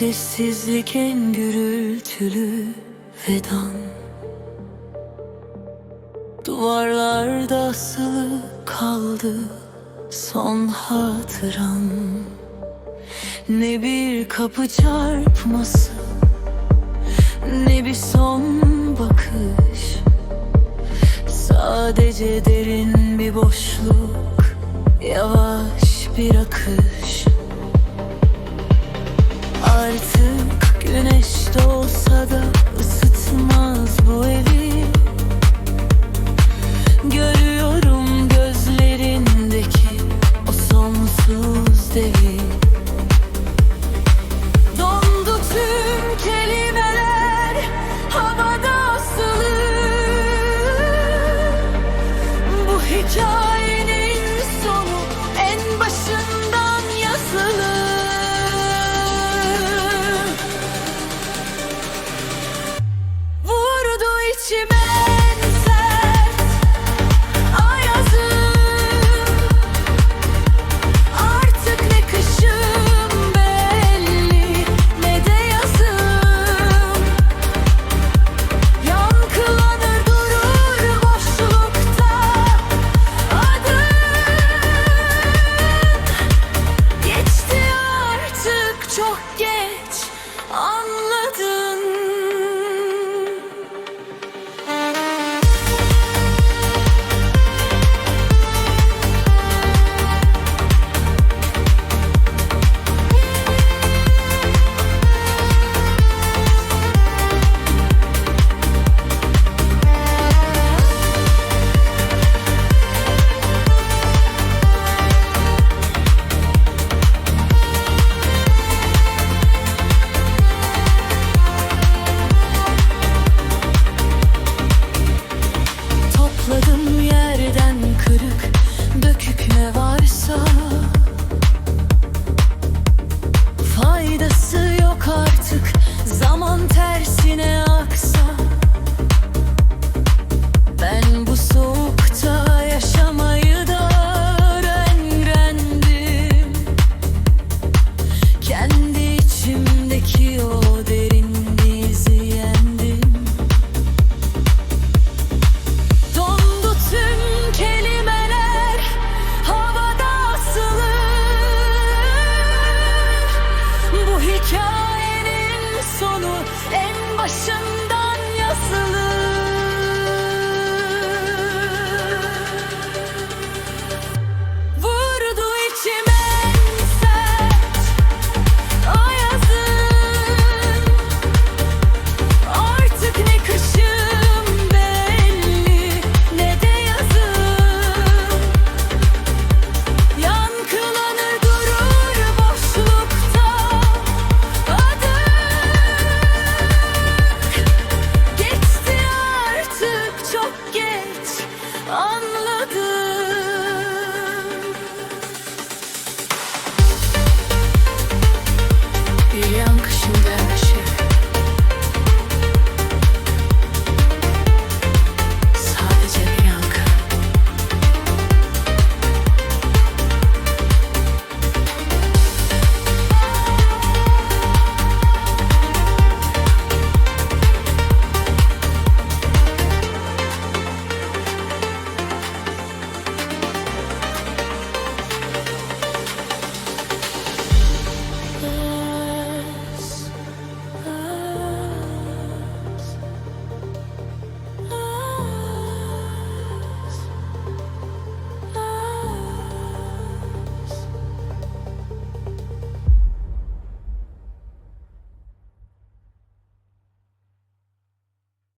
Sessizlik en gürültülü vedan. Duvarlarda asılı kaldı son hatıram. Ne bir kapı çarpması Ne bir son bakış. Sadece derin bir boşluk Yavaş bir akış.